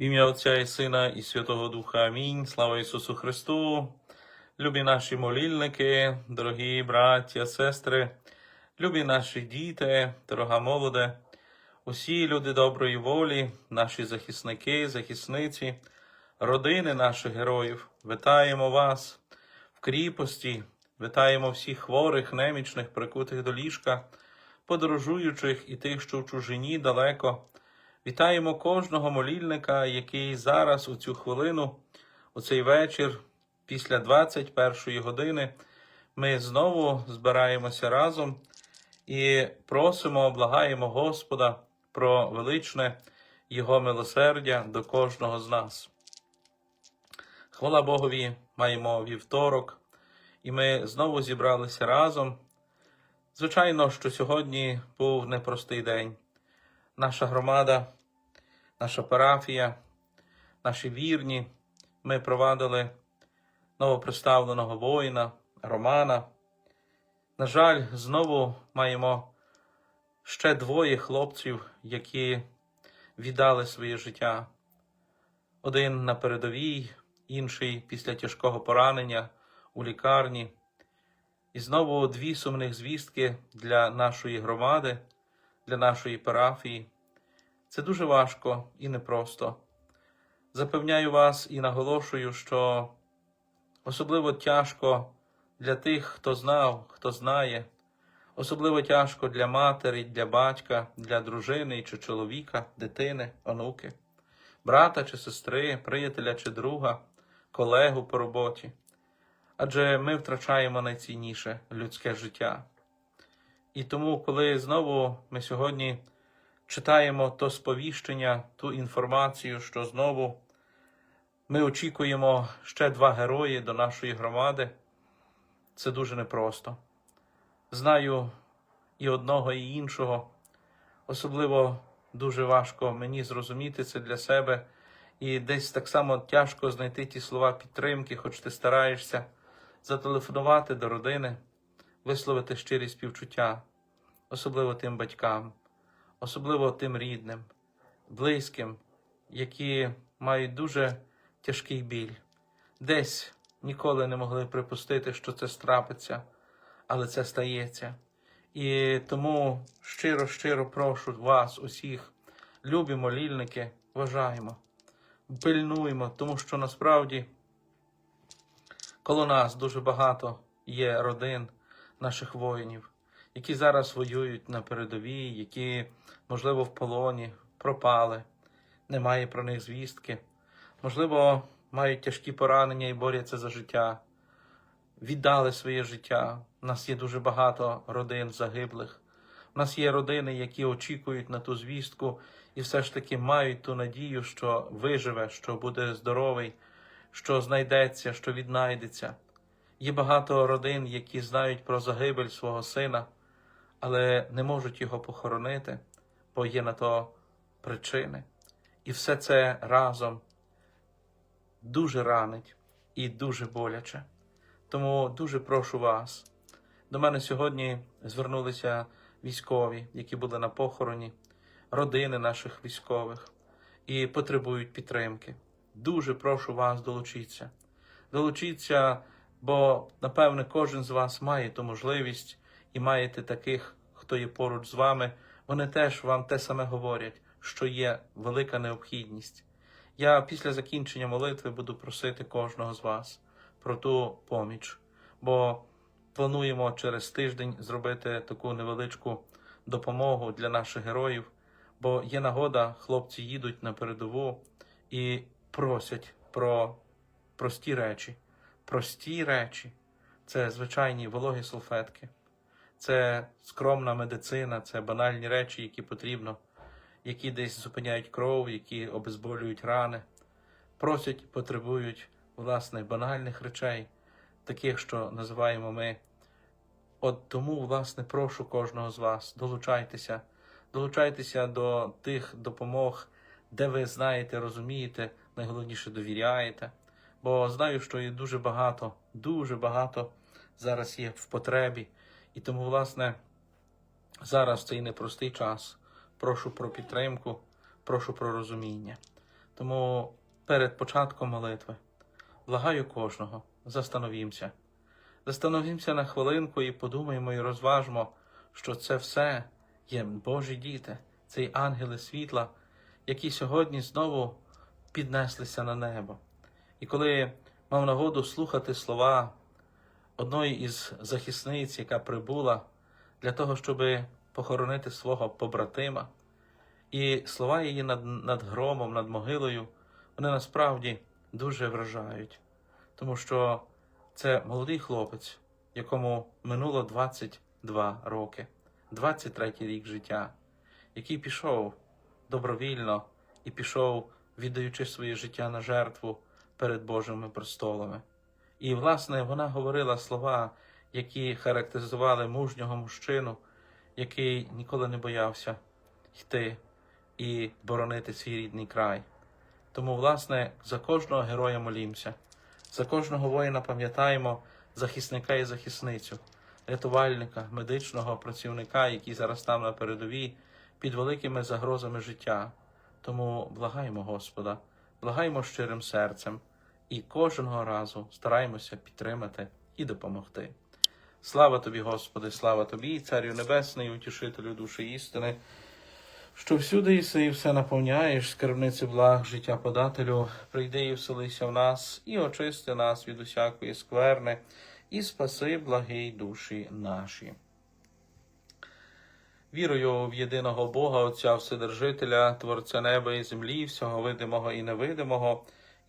Ім'я Отця і Сина і Святого Духа. Амінь. Слава Ісусу Христу. Любі наші молільники, дорогі браття, сестри, любі наші діти, дорога молоде, усі люди доброї волі, наші захисники, захисниці, родини наших героїв. Вітаємо вас в кріпості, вітаємо всіх хворих, немічних, прикутих до ліжка, подорожуючих і тих, що в чужині далеко. Вітаємо кожного молільника, який зараз у цю хвилину, у цей вечір, після 21 години, ми знову збираємося разом і просимо, благаємо Господа про величне Його милосердя до кожного з нас. Хвала Богові, маємо вівторок, і ми знову зібралися разом. Звичайно, що сьогодні був непростий день. Наша громада, наша парафія, наші вірні, ми провадили новоприставленого воїна Романа. На жаль, знову маємо ще двоє хлопців, які віддали своє життя. Один на передовій, інший після тяжкого поранення у лікарні. І знову дві сумних звістки для нашої громади, для нашої парафії. Це дуже важко і непросто. Запевняю вас і наголошую, що особливо тяжко для тих, хто знав, хто знає, особливо тяжко для матері, для батька, для дружини чи чоловіка, дитини, онуки, брата чи сестри, приятеля чи друга, колегу по роботі. Адже ми втрачаємо найцінніше людське життя. І тому, коли знову ми сьогодні читаємо то сповіщення, ту інформацію, що знову ми очікуємо ще два герої до нашої громади, це дуже непросто. Знаю і одного, і іншого. Особливо дуже важко мені зрозуміти це для себе, і десь так само тяжко знайти ті слова підтримки, хоч ти стараєшся зателефонувати до родини, висловити щирі співчуття, особливо тим батькам, особливо тим рідним, близьким, які мають дуже тяжкий біль, десь ніколи не могли припустити, що це страпиться, але це стається. І тому щиро, щиро прошу вас, усіх, любі молільники, вважаємо, пильнуємо, тому що насправді коло нас дуже багато є родин наших воїнів, які зараз воюють на передовій, які, можливо, в полоні пропали, немає про них звістки, можливо, мають тяжкі поранення і борються за життя, віддали своє життя. У нас є дуже багато родин загиблих. У нас є родини, які очікують на ту звістку і все ж таки мають ту надію, що виживе, що буде здоровий, що знайдеться, що віднайдеться. Є багато родин, які знають про загибель свого сина, але не можуть його похоронити, бо є на то причини. І все це разом дуже ранить і дуже боляче. Тому дуже прошу вас. До мене сьогодні звернулися військові, які були на похороні, родини наших військових і потребують підтримки. Дуже прошу вас долучитися. Долучіться, бо, напевне, кожен з вас має ту можливість і маєте таких, хто є поруч з вами. Вони теж вам те саме говорять, що є велика необхідність. Я після закінчення молитви буду просити кожного з вас про ту поміч, бо плануємо через тиждень зробити таку невеличку допомогу для наших героїв, бо є нагода, хлопці їдуть на передову і просять про прості речі. Прості речі це звичайні вологі салфетки, це скромна медицина, це банальні речі, які потрібно, які десь зупиняють кров, які обезболюють рани, просять, потребують власне банальних речей, таких, що називаємо ми. От тому, власне, прошу кожного з вас, долучайтеся, долучайтеся до тих допомог, де ви знаєте, розумієте, найголовніше довіряєте. Бо знаю, що є дуже багато, дуже багато зараз є в потребі. І тому, власне, зараз цей непростий час прошу про підтримку, прошу про розуміння. Тому перед початком молитви благаю кожного, застановімося. Застановімося на хвилинку і подумаємо і розважмо, що це все є Божі діти, це ангели світла, які сьогодні знову піднеслися на небо. І коли мав нагоду слухати слова одної із захисниць, яка прибула для того, щоб похоронити свого побратима, і слова її над, над громом, над могилою, вони насправді дуже вражають, тому що це молодий хлопець, якому минуло 22 роки, 23 рік життя, який пішов добровільно і пішов, віддаючи своє життя на жертву перед Божими престолами. І, власне, вона говорила слова, які характеризували мужнього мужчину, який ніколи не боявся йти і боронити свій рідний край. Тому, власне, за кожного героя молімося, за кожного воїна пам'ятаємо захисника і захисницю, рятувальника, медичного працівника, який зараз там на передовій, під великими загрозами життя. Тому благаємо Господа, благаємо щирим серцем і кожного разу стараємося підтримати і допомогти. Слава тобі, Господи, слава тобі, Царю Небесний, утішителю душі істини, що всюди іси і все наповняєш, скарбниці благ, життя подателю, прийди і вселися в нас, і очисти нас від усякої скверни, і спаси благий душі наші. Вірую в єдиного Бога, Отця Вседержителя, Творця неба і землі, всього видимого і невидимого,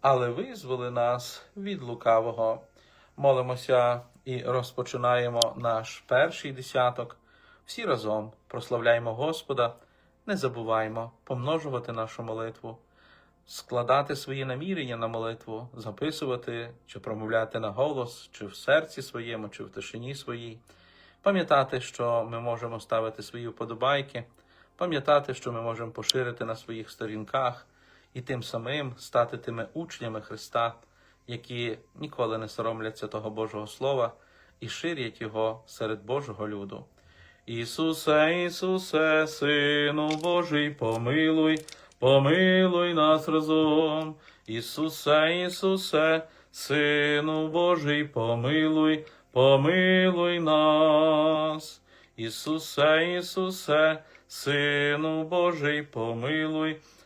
але визволи нас від лукавого. Молимося і розпочинаємо наш перший десяток. Всі разом прославляємо Господа, не забуваємо помножувати нашу молитву, складати свої намірення на молитву, записувати чи промовляти на голос, чи в серці своєму, чи в тишині своїй. пам'ятати, що ми можемо ставити свої вподобайки, пам'ятати, що ми можемо поширити на своїх сторінках і тим самим стати тими учнями Христа, які ніколи не соромляться того Божого Слова і ширять його серед Божого люду. Ісусе, Ісусе, Сину Божий, помилуй, помилуй нас разом. Ісусе, Ісусе, Сину Божий, помилуй, помилуй нас. Ісусе, Ісусе, Сину Божий, помилуй,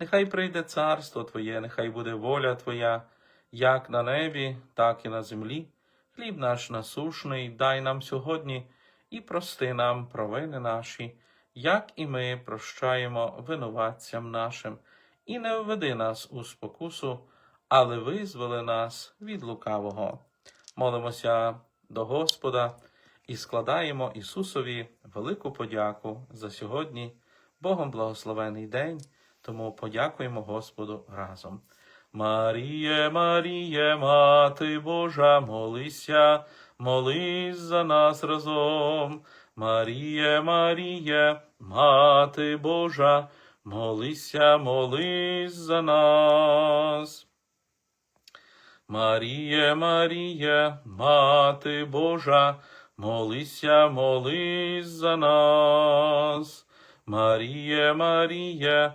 нехай прийде царство Твоє, нехай буде воля Твоя, як на небі, так і на землі. Хліб наш насушний, дай нам сьогодні і прости нам провини наші, як і ми прощаємо винуватцям нашим, і не введи нас у спокусу, але визволи нас від лукавого. Молимося до Господа і складаємо Ісусові велику подяку за сьогодні, Богом благословений день, тому подякуємо Господу разом. Маріє, Маріє, Мати Божа, молися, молись за нас разом. Маріє, Маріє, Мати Божа, молися, молись за нас. Маріє, Маріє, Мати Божа, молися, молись за нас. Маріє, Маріє,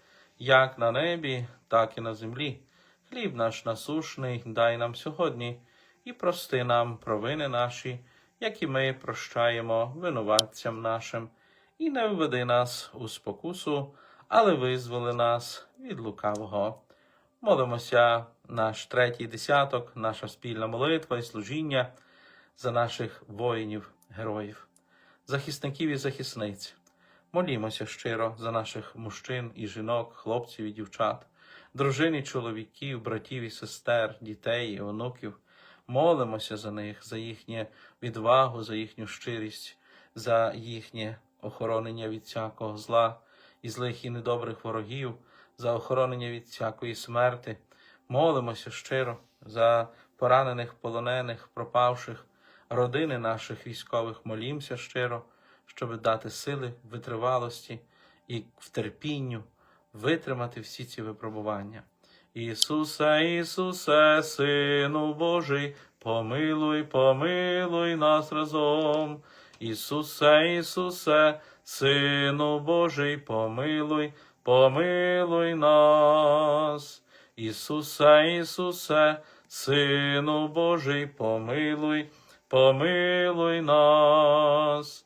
як на небі, так і на землі. Хліб наш насушний дай нам сьогодні, і прости нам провини наші, як і ми прощаємо винуватцям нашим, і не введи нас у спокусу, але визволи нас від лукавого. Молимося наш третій десяток, наша спільна молитва і служіння за наших воїнів, героїв, захисників і захисниць. Молімося щиро за наших мужчин і жінок, хлопців і дівчат, дружин і чоловіків, братів і сестер, дітей і онуків. Молимося за них, за їхню відвагу, за їхню щирість, за їхнє охоронення від всякого зла і злих і недобрих ворогів, за охоронення від всякої смерти. Молимося щиро за поранених, полонених, пропавших, родини наших військових. Молімося щиро, щоб дати сили, витривалості і в терпінню витримати всі ці випробування. Ісусе, Ісусе, Сину Божий, помилуй, помилуй нас разом. Ісусе, Ісусе, Сину Божий, помилуй, помилуй нас. Ісусе, Ісусе, Сину Божий, помилуй, помилуй нас.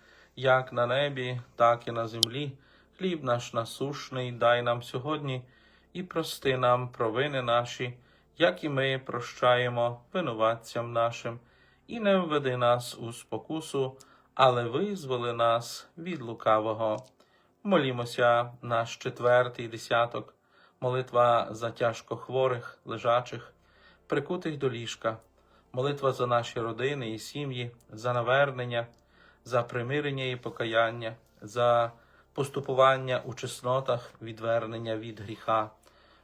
як на небі, так і на землі. Хліб наш насушний дай нам сьогодні і прости нам провини наші, як і ми прощаємо винуватцям нашим, і не введи нас у спокусу, але визволи нас від лукавого. Молімося наш четвертий десяток, молитва за тяжко хворих, лежачих, прикутих до ліжка, молитва за наші родини і сім'ї, за навернення, за примирення і покаяння, за поступування у чеснотах, відвернення від гріха,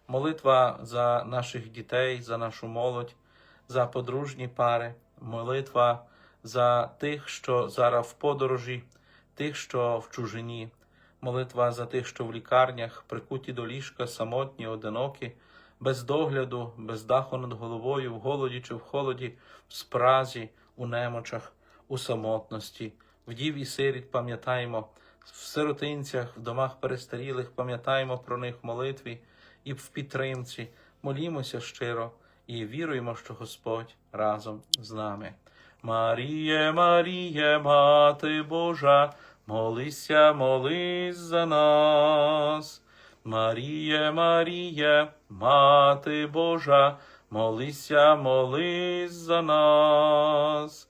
молитва за наших дітей, за нашу молодь, за подружні пари, молитва за тих, що зараз в подорожі, тих, що в чужині. Молитва за тих, що в лікарнях, прикуті до ліжка, самотні, одинокі, без догляду, без даху над головою, в голоді чи в холоді, в спразі, у немочах, у самотності, вдів і сиріт пам'ятаємо, в сиротинцях, в домах перестарілих пам'ятаємо про них в молитві і в підтримці, молімося щиро і віруємо, що Господь разом з нами. Маріє, Маріє, Мати Божа, Молися, молись за нас. Маріє, Маріє, Мати Божа, молися, молись за нас.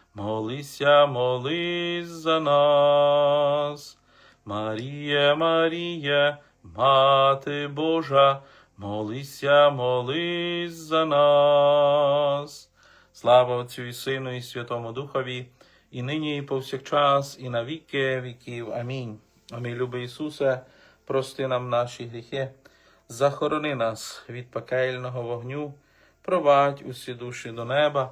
молися, молись за нас. Маріє, Маріє, Мати Божа, молися, молись за нас. Слава Отцю і Сину, і Святому Духові, і нині, і повсякчас, і на віки віків. Амінь. Амінь, любий Ісусе, прости нам наші гріхи, захорони нас від пекельного вогню, провадь усі душі до неба,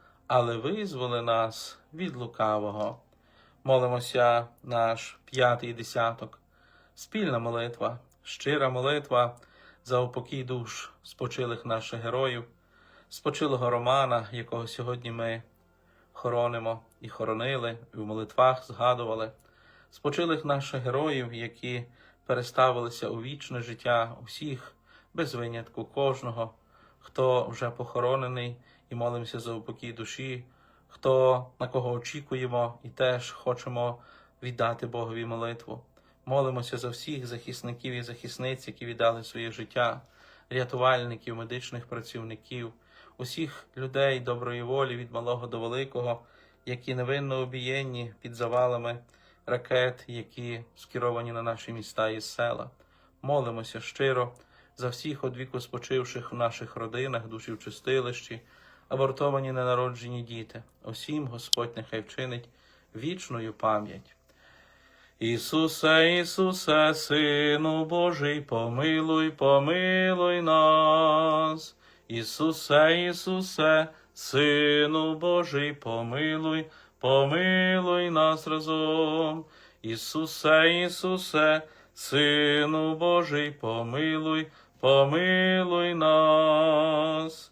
але визволи нас від лукавого. Молимося наш п'ятий десяток, спільна молитва, щира молитва за упокій душ спочилих наших героїв, спочилого Романа, якого сьогодні ми хоронимо і хоронили, і в молитвах згадували, спочилих наших героїв, які переставилися у вічне життя усіх, без винятку кожного, хто вже похоронений і молимося за упокій душі, хто на кого очікуємо і теж хочемо віддати Богові молитву. Молимося за всіх захисників і захисниць, які віддали своє життя, рятувальників, медичних працівників, усіх людей доброї волі від малого до великого, які невинно обієнні під завалами ракет, які скеровані на наші міста і села. Молимося щиро за всіх одвіку спочивших в наших родинах, душі в чистилищі, абортовані ненароджені діти. Усім Господь нехай вчинить вічною пам'ять. Ісусе, Ісусе, Сину Божий, помилуй, помилуй нас. Ісусе, Ісусе, Сину Божий, помилуй, помилуй нас разом. Ісусе, Ісусе, Сину Божий, помилуй, помилуй нас.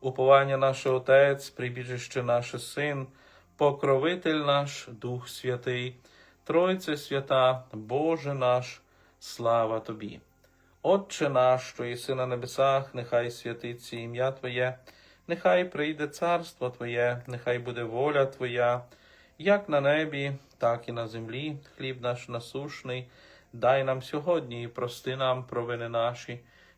Уповання наше Отець, прибіжище наше Син, покровитель наш, Дух Святий, Тройце свята, Боже наш, слава Тобі. Отче наш, що єси на небесах, нехай святиться ім'я Твоє, нехай прийде царство Твоє, нехай буде воля Твоя, як на небі, так і на землі. Хліб наш насушний, дай нам сьогодні і прости нам провини наші,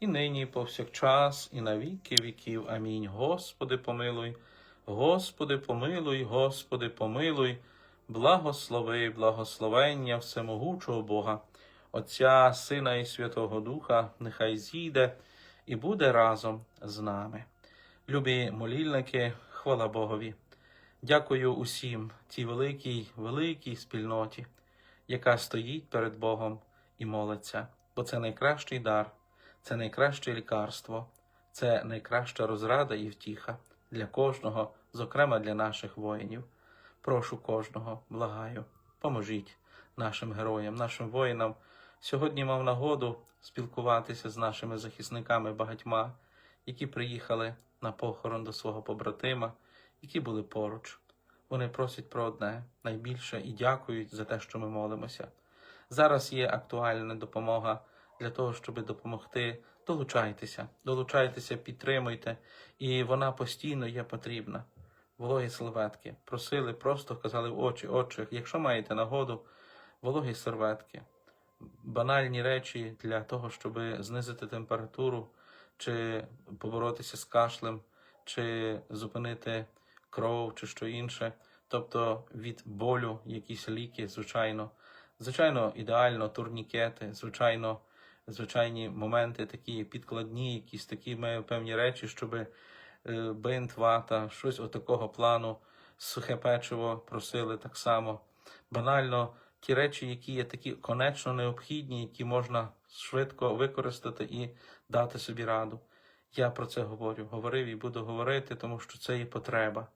і нині, повсякчас, і на віки віків. Амінь. Господи, помилуй, Господи, помилуй, Господи, помилуй, благослови, благословення всемогучого Бога, Отця, Сина і Святого Духа, нехай зійде і буде разом з нами. Любі молільники, хвала Богові. Дякую усім тій великій, великій спільноті, яка стоїть перед Богом і молиться, бо це найкращий дар, це найкраще лікарство, це найкраща розрада і втіха для кожного, зокрема для наших воїнів. Прошу кожного, благаю, поможіть нашим героям, нашим воїнам. Сьогодні мав нагоду спілкуватися з нашими захисниками багатьма, які приїхали на похорон до свого побратима, які були поруч. Вони просять про одне найбільше і дякують за те, що ми молимося. Зараз є актуальна допомога для того, щоб допомогти. Долучайтеся, долучайтеся, підтримуйте, і вона постійно є потрібна. Вологі серветки просили, просто казали в очі, отче, якщо маєте нагоду, вологі серветки, банальні речі для того, щоб знизити температуру, чи поборотися з кашлем, чи зупинити кров, чи що інше. Тобто від болю якісь ліки, звичайно. Звичайно, ідеально турнікети, звичайно, звичайні моменти, такі підкладні, якісь такі певні речі, щоб е, бинт, вата, щось отакого плану, сухе печиво просили так само. Банально ті речі, які є такі конечно необхідні, які можна швидко використати і дати собі раду. Я про це говорю, говорив і буду говорити, тому що це є потреба.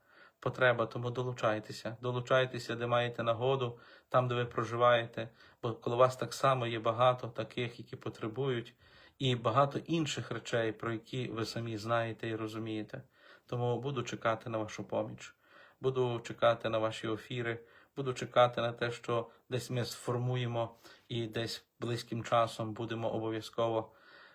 Потреба, тому долучайтеся, долучайтеся, де маєте нагоду, там, де ви проживаєте, бо коло вас так само є багато таких, які потребують, і багато інших речей, про які ви самі знаєте і розумієте. Тому буду чекати на вашу поміч, буду чекати на ваші ефіри, буду чекати на те, що десь ми сформуємо і десь близьким часом будемо обов'язково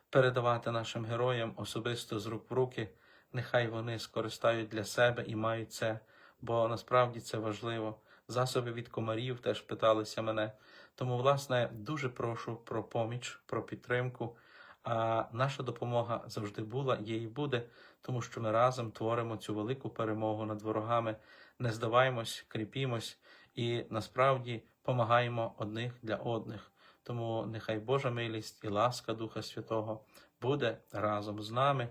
передавати нашим героям особисто з рук в руки. Нехай вони скористають для себе і мають це, бо насправді це важливо. Засоби від комарів теж питалися мене. Тому, власне, дуже прошу про поміч, про підтримку. А наша допомога завжди була, є і буде, тому що ми разом творимо цю велику перемогу над ворогами, не здаваємось, кріпімось і насправді помагаємо одних для одних. Тому нехай Божа милість і ласка Духа Святого буде разом з нами.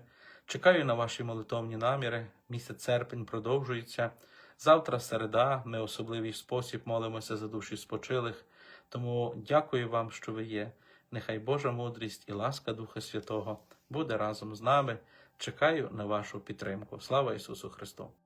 Чекаю на ваші молитовні наміри. Місяць серпень продовжується. Завтра середа. Ми особливий спосіб молимося за душі спочилих. Тому дякую вам, що ви є. Нехай Божа мудрість і ласка Духа Святого буде разом з нами. Чекаю на вашу підтримку. Слава Ісусу Христу!